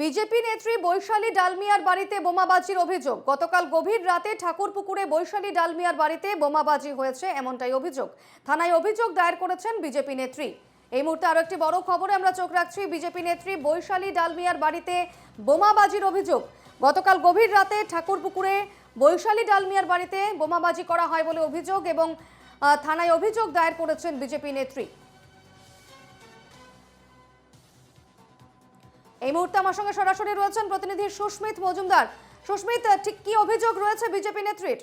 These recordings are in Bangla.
বিজেপি নেত্রী বৈশালী ডালমিয়ার বাড়িতে বোমাবাজির অভিযোগ। গতকাল গভীর রাতে ঠাকুরপুকুরে বৈশালী ডালমিয়ার বাড়িতে বোমাবাজি হয়েছে এমনটাই অভিযোগ। থানায় অভিযোগ দায়ের করেছেন বিজেপি নেত্রী। এই মুহূর্তে আরও একটি বড় খবরে আমরা চোখ রাখছি বিজেপি নেত্রী বৈশালী ডালমিয়ার বাড়িতে বোমাবাজির অভিযোগ। গতকাল গভীর রাতে ঠাকুরপুকুরে বৈশালী ডালমিয়ার বাড়িতে বোমাবাজি করা হয় বলে অভিযোগ এবং থানায় অভিযোগ দায়ের করেছেন বিজেপি নেত্রী। এই মুহূর্তে আমার সঙ্গে সরাসরি রয়েছেন প্রতিনিধি সুস্মিত মজুমদার। সুস্মিত, ঠিক কি অভিযোগ রয়েছে বিজেপি নেত্রীর?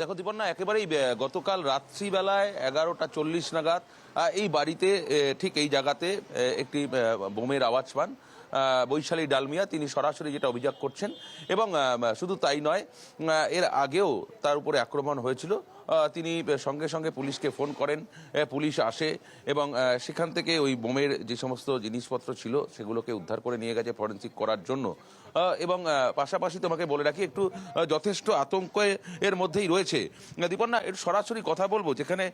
দেখো দীপন না, একেবারেই গতকাল রাত্রিবেলায় এগারোটা চল্লিশ নাগাদ এই বাড়িতে ঠিক এই জায়গাতে একটি বোমের আওয়াজ পান। বৈশালী ডালমিয়া, তিনি সরাসরি যেটা অভিযোগ করছেন, এবং শুধু তাই নয় এর আগেও তার উপরে আক্রমণ হয়েছিল। তিনি সঙ্গে সঙ্গে পুলিশকে ফোন করেন পুলিশ আসে, এবং সেখান থেকে ওই বোমের যে সমস্ত জিনিসপত্র ছিল, সেগুলোকে উদ্ধার করে নিয়ে গেছে ফরেন্সিক করার জন্য। এবং পাশাপাশি তোমাকে বলে রাখি, একটু যথেষ্ট আতঙ্ক এর মধ্যেই রয়েছে। দীপন্না এর সরাসরি কথা বলব, যেখানে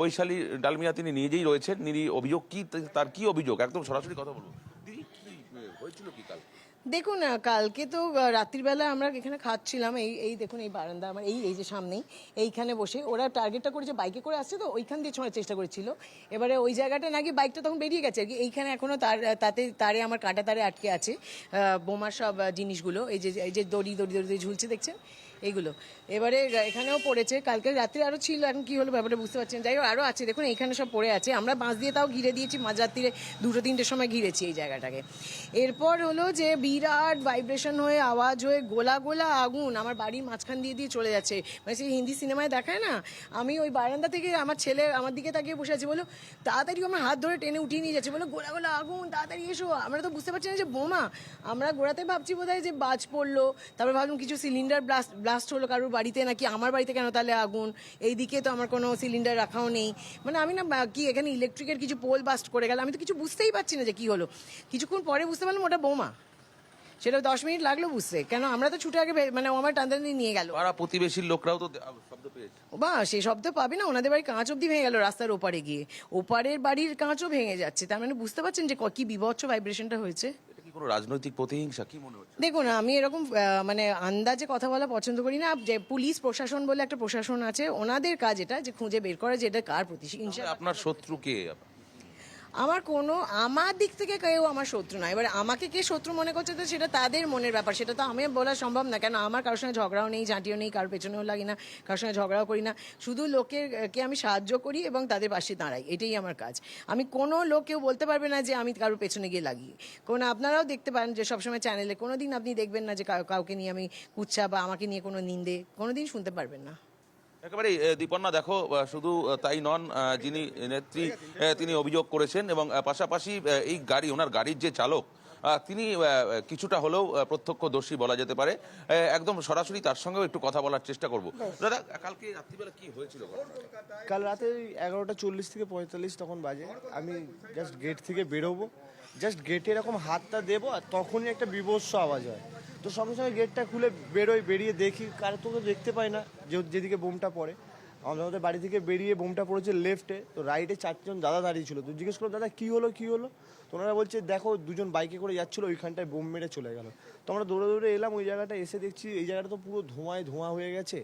বৈশালী ডালমিয়া তিনি নিজেই রয়েছেন, তিনি অভিযোগ কি, তার কি অভিযোগ? একদম সরাসরি কথা বলব। হয়েছিল কি কাল দেখুন কালকে তো রাত্রিবেলা আমরা এখানে খাচ্ছিলাম। এই এই দেখুন, এই বারান্দা আমার, এই এই যে সামনেই, এইখানে বসে। ওরা টার্গেটটা করেছে বাইকে করে আসছে তো, ওইখান দিয়ে ছোঁড়ার চেষ্টা করেছিল। এবারে ওই জায়গাটা নাকি বাইকটা তখন বেরিয়ে গেছে। আর কি, এইখানে এখনও তার তাতে, তারে আমার কাটা তারে আটকে আছে। বোমার সব জিনিসগুলো, এই যে এই যে দড়ি দড়ি দড়ি ঝুলছে, দেখছেন? এইগুলো এবারে এখানেও পড়েছে। কালকে রাত্রে আরও ছিল, এখন কি হলো ব্যাপারটা বুঝতে পারছেন যাই হোক আরও আছে। দেখুন এখানে সব পড়ে আছে। আমরা বাঁশ দিয়ে তাও ঘিরে দিয়েছি। মাঝরাত্রিরে দুটো তিনটের সময় ঘিরেছি এই জায়গাটাকে। এরপর হলো যে বিরাট ভাইব্রেশন হয়ে, আওয়াজ হয়ে, গোলা গোলা আগুন আমার বাড়ির মাঝখান দিয়ে দিয়ে চলে যাচ্ছে। মানে সেই হিন্দি সিনেমায় দেখায় না? আমি ওই বারান্দা থেকে আমার ছেলে আমার দিকে তাকিয়ে বসে আছে। বলো তাড়াতাড়ি আমার হাত ধরে টেনে উঠিয়ে নিয়ে যাচ্ছে। বলো গোলা গোলা আগুন, তাড়াতাড়ি এসো। আমরা তো বুঝতে পারছি না যে বোমা। আমরা গোড়াতে ভাবছি বোধহয় যে বাজ পড়ল। তারপর ভাবলাম কিছু সিলিন্ডার ব্লাস্ট ব্লাস্ট হলো কারোর বাড়িতে নাকি আমার বাড়িতে কেন তাহলে আগুন? এইদিকে তো আমার কোনো সিলিন্ডার রাখাও নেই। মানে আমি না কি এখানে ইলেকট্রিকের কিছু পোল বাস্ট করে গেল আমি তো কিছু বুঝতেই পারছি না যে কি হলো। কিছুক্ষণ পরে বুঝতে পারলাম ওটা বোমা। সেটা দশ মিনিট লাগল বুঝতে। কেন আমরা তো ছুটে আগে মানে আমার টানটানি নিয়ে গেল। আর প্রতিবেশীর লোকরাও তো শব্দ পেয়েছে। বা সেই শব্দ পাবে না ওনাদের বাড়ির কাঁচ অব্দি ভেঙে গেল রাস্তার ওপারে গিয়ে। ওপারের বাড়ির কাঁচও ভেঙে যাচ্ছে। তার মানে বুঝতে পারছেন যে ক- কি বিভৎস ভাইব্রেশনটা হয়েছে? কি কোনো রাজনৈতিক প্রতিহিংসা? কি মনে হচ্ছে? দেখুন আমি এরকম মানে আন্দাজে কথা বলা পছন্দ করি না। যে পুলিশ প্রশাসন বলে একটা প্রশাসন আছে ওনাদের কাজ এটা যে খুঁজে বের করে যে এটা কার প্রতিহিংসা। আপনার শত্রু কে? আমার কোনো, আমার দিক থেকে কেউ আমার শত্রু না। এবার আমাকে কে শত্রু মনে করছে তো সেটা তাদের মনের ব্যাপার। সেটা তো আমি বলা সম্ভব না। কেন আমার কারোর সঙ্গে ঝগড়াও নেই, ঝাঁটিও নেই, কারোর পেছনেও লাগি না, কারোর সঙ্গে ঝগড়াও করি না। শুধু লোকের কে আমি সাহায্য করি এবং তাদের পাশে দাঁড়াই। এটাই আমার কাজ। আমি কোনো লোক কেউ বলতে পারবে না যে আমি কারোর পেছনে গিয়ে লাগি। কোন, আপনারাও দেখতে পারেন যে সবসময় চ্যানেলে কোনো দিন আপনি দেখবেন না যে কাউকে নিয়ে আমি কুচ্ছা বা আমাকে নিয়ে কোনো নিন্দে কোনো দিন শুনতে পারবেন না। একেবারেই দীপন্না দেখো শুধু তাই নন যিনি নেত্রী তিনি অভিযোগ করেছেন এবং পাশাপাশি এই গাড়ি ওনার গাড়ির যে চালক তিনি কিছুটা হলেও আহ, প্রত্যক্ষদর্শী বলা যেতে পারে। একদম সরাসরি তার সঙ্গেও একটু কথা বলার চেষ্টা করব। দাদা কালকে রাত্রিবেলা কি হয়েছিল? কাল রাতে এগারোটা চল্লিশ থেকে পঁয়তাল্লিশ তখন বাজে। আমি জাস্ট গেট থেকে বেরোবো। জাস্ট গেটে এরকম হাতটা দেবো আর তখনই একটা বিভৎস আওয়াজ হয়। তো সঙ্গে সঙ্গে গেটটা খুলে বেরোই, বেরিয়ে দেখি কার তো দেখতে পাই না যে যেদিকে বোমটা পড়ে। আমাদের বাড়ি থেকে বেরিয়ে বোমটা পড়েছে লেফটে তো রাইটে চারজন দাদা দাঁড়িয়ে ছিল। তো জিজ্ঞেস করল দাদা, কী হলো কী হলো? তো ওনারা বলছে, দেখো, দুজন বাইকে করে যাচ্ছিল, ওইখানটায় বোম মেরে চলে গেল। তো আমরা দৌড়ে দৌড়ে এলাম, ওই জায়গাটা এসে দেখছি, এই জায়গাটা তো পুরো ধোঁয়ায় ধোঁয়া হয়ে গেছে।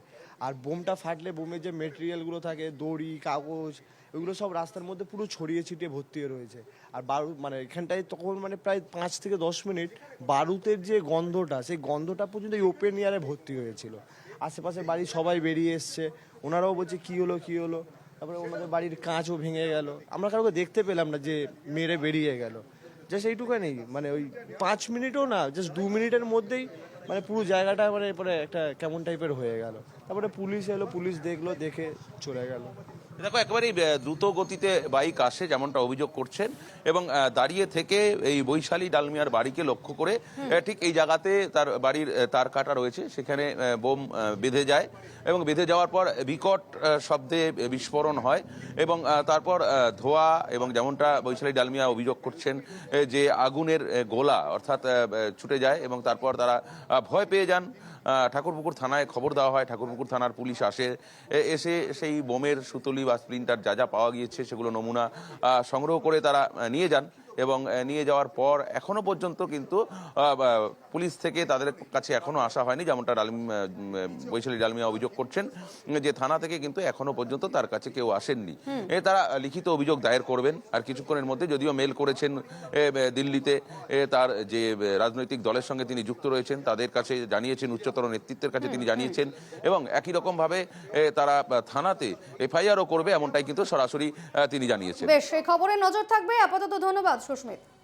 আর বোমটা ফাটলে বোমের যে মেটেরিয়ালগুলো থাকে, দড়ি, কাগজ ওইগুলো সব রাস্তার মধ্যে পুরো ছড়িয়ে ছিটিয়ে ভর্তি হয়ে রয়েছে। আর বারু মানে এখানটায় তখন মানে প্রায় পাঁচ থেকে দশ মিনিট বারুতের যে গন্ধটা, সেই গন্ধটা পর্যন্ত এই ওপেন এয়ারে ভর্তি হয়েছিল। আশেপাশে বাড়ি সবাই বেরিয়ে এসছে। ওনারাও বলছে, কী হলো কী হলো? তারপরে ওনাদের বাড়ির কাঁচও ভেঙে গেল। আমরা কারোকে দেখতে পেলাম না যে মেরে বেরিয়ে গেল। জাস্ট এইটুখানি মানে ওই পাঁচ মিনিটও না জাস্ট দু মিনিটের মধ্যেই মানে পুরো জায়গাটা মানে পরে একটা কেমন টাইপের হয়ে গেল। তারপরে পুলিশ এলো, পুলিশ দেখল, দেখে চলে গেল। দেখো একেবারেই দ্রুত গতিতে বাইক আসে যেমনটা অভিযোগ করছেন এবং দাঁড়িয়ে থেকে এই বৈশালী ডালমিয়ার বাড়িকে লক্ষ্য করে ঠিক এই জায়গাতে তার বাড়ির তার কাটা রয়েছে সেখানে বোম বেঁধে যায় এবং বেঁধে যাওয়ার পর বিকট শব্দে বিস্ফোরণ হয় এবং তারপর ধোঁয়া এবং যেমনটা বৈশালী ডালমিয়া অভিযোগ করছেন যে আগুনের গোলা অর্থাৎ ছুটে যায় এবং তারপর তারা ভয় পেয়ে যান। ঠাকুরপুকুর থানায় খবর দেওয়া হয়। ঠাকুরপুকুর থানার পুলিশ আসে। এসে সেই বোমের সুতলি বা স্প্লিন্টার যা যা পাওয়া গিয়েছে, সেগুলো নমুনা সংগ্রহ করে তারা নিয়ে যান। এবং নিয়ে যাওয়ার পর এখনও পর্যন্ত কিন্তু পুলিশ থেকে তাদের কাছে এখনও আসা হয়নি যেমনটা ডালমি বৈশালী ডালমিয়া অভিযোগ করছেন যে থানা থেকে কিন্তু এখনও পর্যন্ত তার কাছে কেউ আসেননি। এ তারা লিখিত অভিযোগ দায়ের করবেন আর কিছুক্ষণের মধ্যে যদিও মেল করেছেন দিল্লিতে তার যে রাজনৈতিক দলের সঙ্গে তিনি যুক্ত রয়েছেন তাদের কাছে জানিয়েছেন উচ্চতর নেতৃত্বের কাছে তিনি জানিয়েছেন এবং একই রকমভাবে তারা থানাতে এফআইআরও করবে এমনটাই কিন্তু সরাসরি তিনি জানিয়েছেন। বেশ এই খবরে নজর থাকবে। আপাতত ধন্যবাদ। সুস্মিত